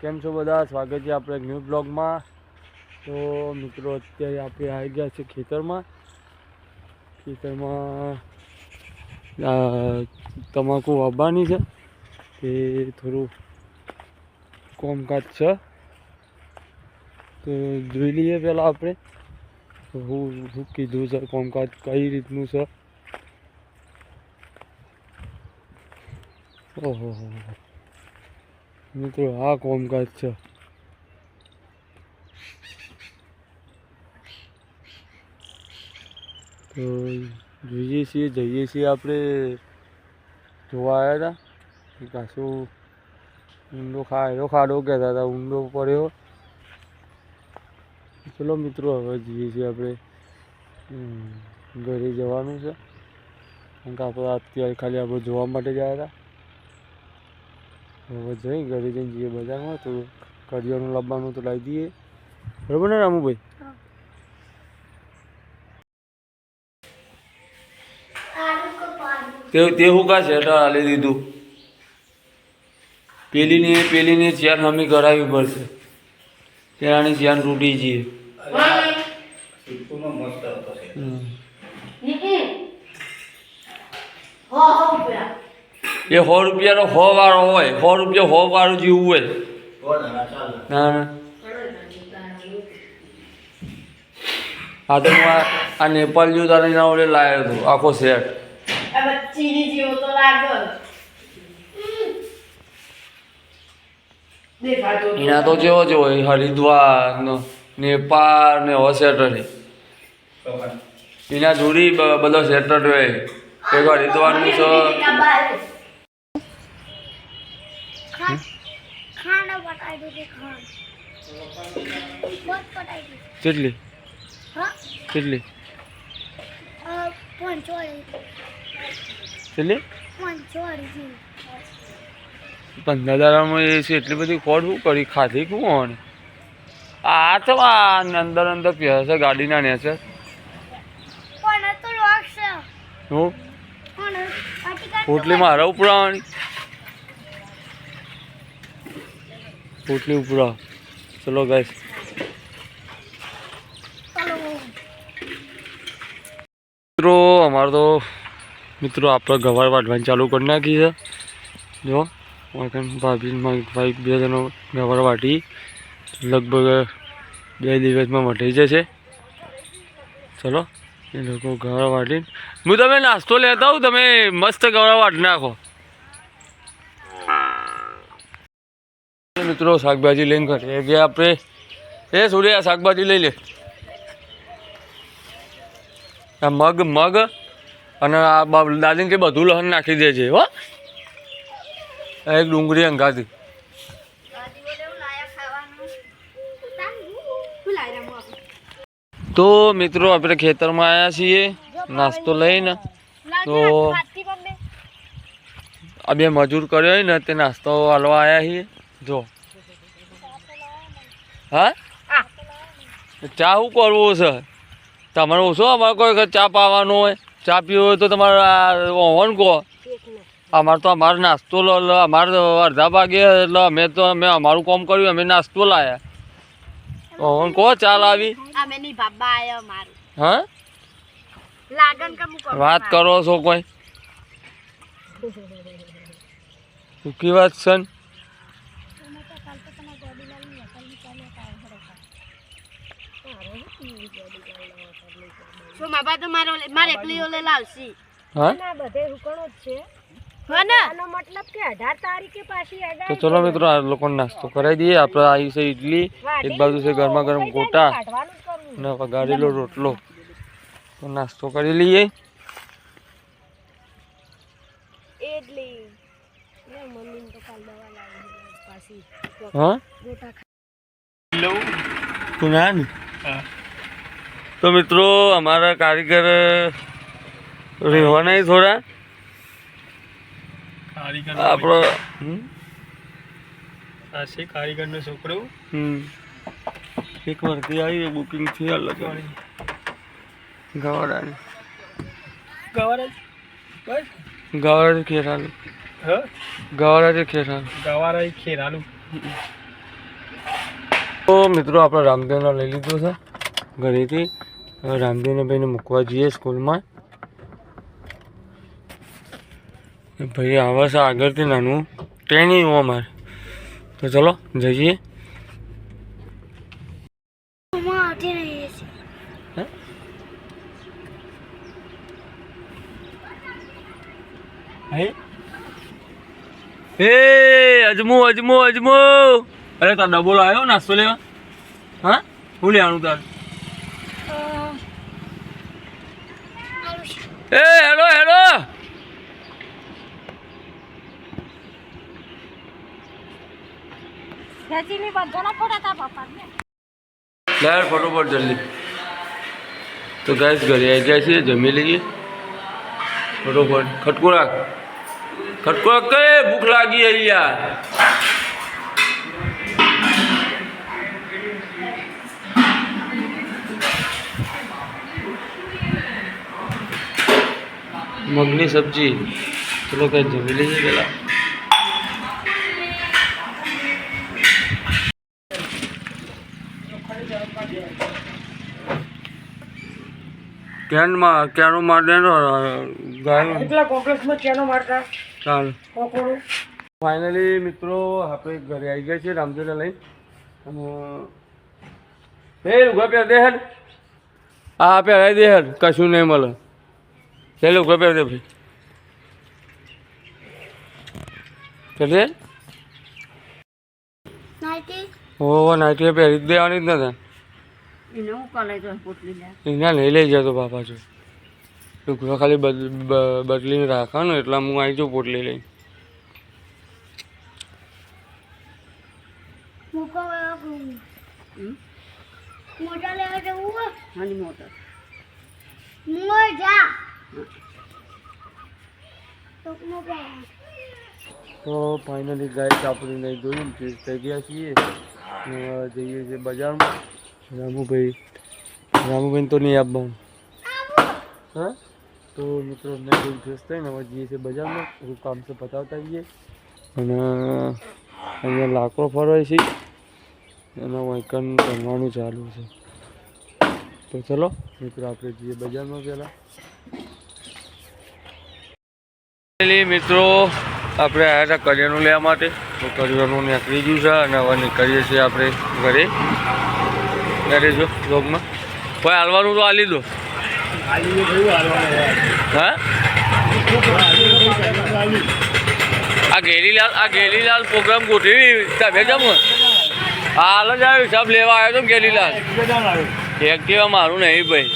કેમ છો બધા? સ્વાગત છે આપણે એક ન્યૂ બ્લોગમાં તો મિત્રો, અત્યારે આપણે આવી ગયા છે ખેતરમાં. ખેતરમાં તમાકુ વાવવાની છે. તે થોડું કોમકાજ છે. તો જોઈ લઈએ પહેલાં આપણે. હું શું કીધું છે કોમકાજ કઈ રીતનું છે? ઓહો હો. મિત્રો, આ કોમકાજ છે. તો જોઈએ છીએ, જઈએ છીએ આપણે. જોવા આવ્યા હતા. કાશું ઊંડો ખા, એનો ખાડો કહેતા હતા, ઊંડો પડ્યો. ચલો મિત્રો, હવે જઈએ છીએ આપણે. ઘરે જવાનું છે. કારણ કે આપણે અત્યારે ખાલી આપણે જોવા માટે ગયા હતા. હવે જઈ ઘરે જઈને જઈએ બજારમાં તો કરિયરનું લાવવાનું તો લાવી દઈએ. બરાબર ને રામુભાઈ? તે તે હું કા શેઠા હાલી દીધું? પેલીની પેલીની ચેન નમી કરાવવી પડશે. ત્યાંની ચેન તૂટી જઈએ હમ. એ સો રૂપિયાનો સો વાળો હોય સો રૂપિયા સો વાળું જેવું હોય. ના ના. હા તો હું આ આ નેપાળ જેવું તારે એના ઓલે લાવ્યો હતો આખો સેટ. એના તો જેવો જેવો હરિદ્વાર ને નેપાળ ને હો સેટ રહે એના જોડી બધો સેટ હોય. એક હરિદ્વારનું છે ખાના પટાઈ દીધી ખાંડ બહુ પટાઈ દીધી કેટલી? કેટલી? કેટલી? પંદર દાડામાં એ છે એટલી બધી ખોટ શું કરી ખાધી હોવાની આ તો આ અંદર અંદર પહેરે છે ગાડીના ને છે. પણ તો રોક છે. હું? પોટલી મારા ઉપરાવાની પોટલી ઉપરા ચલો ગાઈસ મિત્રો, અમારે તો મિત્રો આપણે ગવાર વાટવાની ચાલુ કરી નાખી છે. જો ભાભી ભાઈ બે જણો ગવાર વાટી લગભગ બે દિવસમાં વટાઈ જશે. ચલો, એ લોકો ગવાર વાટી હું તમે નાસ્તો લેતા હું તમે મસ્ત ગવાર વાટી નાખો. મિત્રો, શાકભાજી લઈને ઘરે ગયા આપણે. એ સૂર્યા, શાકભાજી લઈ લે. મગ મગ અને આ દાદીને કે બધું લહન નાખી દેજે હો. આ એક ડુંગળી અંગાથી. તો મિત્રો આપણે ખેતરમાં આવ્યા છીએ નાસ્તો લઈને. તો આ બે મજૂર કર્યો હોય ને તે નાસ્તો હાલવા આવ્યા છીએ. જો. હા. ચા શું કરવું છે? તમારે શું અમારે કોઈ ચા પાવાનું હોય? ચા પીવું હોય તો તમારે ઓવન કહો. અમારે તો અમારે નાસ્તો લો એટલે અમારે અડધા ભાગે એટલે અમે તો અમે અમારું કામ કર્યું અમે નાસ્તો લાયા. ઓવન કહો ચા લાવી. હા? વાત કરો છો કોઈ? સુખી વાત છે ને? શું બાબા તો મારો મારે એકલી ઓલે લાવશી હા? ના બધે હુકણો જ છે. હો ને આનો મતલબ કે અઢાર તારીખે પાછી તો ચલો મિત્રો આ લોકોને નાસ્તો કરાવી દઈએ. આપણે આવી છે ઇડલી એક બાજુ છે ગરમા ગરમ ગોટા કાઢવાનું જ કરવું અને વઘારેલો રોટલો. તો નાસ્તો કરી લઈએ. એટલી ને મમ્મી તો કાલ દવા લાવી પાછી હા? ગોટા તું મિત્રો અમારા કારીગર રહેવાના થોડા. આપણો? આ છે કારીગરનો છોકરો. એક વર્તી આવી બુકિંગથી અલગ ગવાડાની ગવાર બસ. ગવાડા ખેરાલું હ? ગવાડા ખેરાલું ખેરાલું તો મિત્રો આપણે રામદેવને લઈ લીધો છે ઘરેથી. હવે રામદેવને ભાઈને મૂકવા જઈએ સ્કૂલમાં. ભાઈ આવે છે આગળથી નાનું. ટ્રેનિંગ અમારે. તો ચલો જઈએ. એ અજમો અજમો અજમો. અરે તાર ડબોલ આવ્યો નાસ્તો લેવા? હા? હું લેવાનું તાર? એ હેલો હેલો ખેંચીની બધાના ફોટા તા પપ્પા લે ફટોફટ જલ્દી તો ગેસ ઘરે આવી જાય છે જમી લઈએ ફટોફટ ખટકો રાખ ખટકો રાખ કે ભૂખ લાગી હે યાર મગની સબ્જી. ચલો કઈ જમી લઈએ પેલા. કેનમાં કેનો મારને ગાય. એટલા કોંગ્રેસમાં ચેનો મારતા ચાલ. કોકોડું ફાઇનલી મિત્રો આપણે ઘરે આવી ગયા છીએ રામદેવને લઈ. અને બે રૂપિયા દે હેડ હા પહેરાવી દે હેડ કશું નહીં મળે. લે લુગા પહેર દે ભાઈ. પહેર દે નાઈટી ઓ નાઇટી પહેરી જ દેવાની જ નથી એને હું કરે તો પોટલી લે. એના લઈ લઈ જતો બાપા છો લુગડા ખાલી બદ બ- બદલીને રાખવાનું એટલા હું આવી જાઉં પોટલી લઈ મોટા લેવા જવું મોટા તો ફાઇનલી ગાય આપણે નહીં જોયું ને થઈ ગયા છીએ. જઈએ છીએ બજારમાં. રામુભાઈ રામુભાઈ તો નહીં આપવાનું. હા? તો મિત્રો અમને બહુ ફ્રેશ થઈને હવે જઈએ છીએ બજારમાં. થોડું કામ છે પતાવતા આવીએ. અને અહીંયા લાકડો ફરવાય છે. એના વાંકન કરવાનું ચાલુ છે. તો ચલો, મિત્રો આપણે જઈએ બજારમાં પહેલાં. મિત્રો આપણે આવ્યા હતા કરિયાનું લેવા માટે. તો કરિયાનું નીકળી ગયું છે અને હવે નીકળીએ છીએ આપણે ઘરે. ઘરે જો બ્લોગમાં ભાઈ હાલવાનું તો હાલી દો. હા? આ ગેરીલાલ આ ગેરીલાલ પ્રોગ્રામ ગોઠવી તમે જમ હાલ જ આવ્યો હિસાબ લેવા આવ્યો તો ગેરીલાલ? એક્ટિવા મારું નહીં ભાઈ.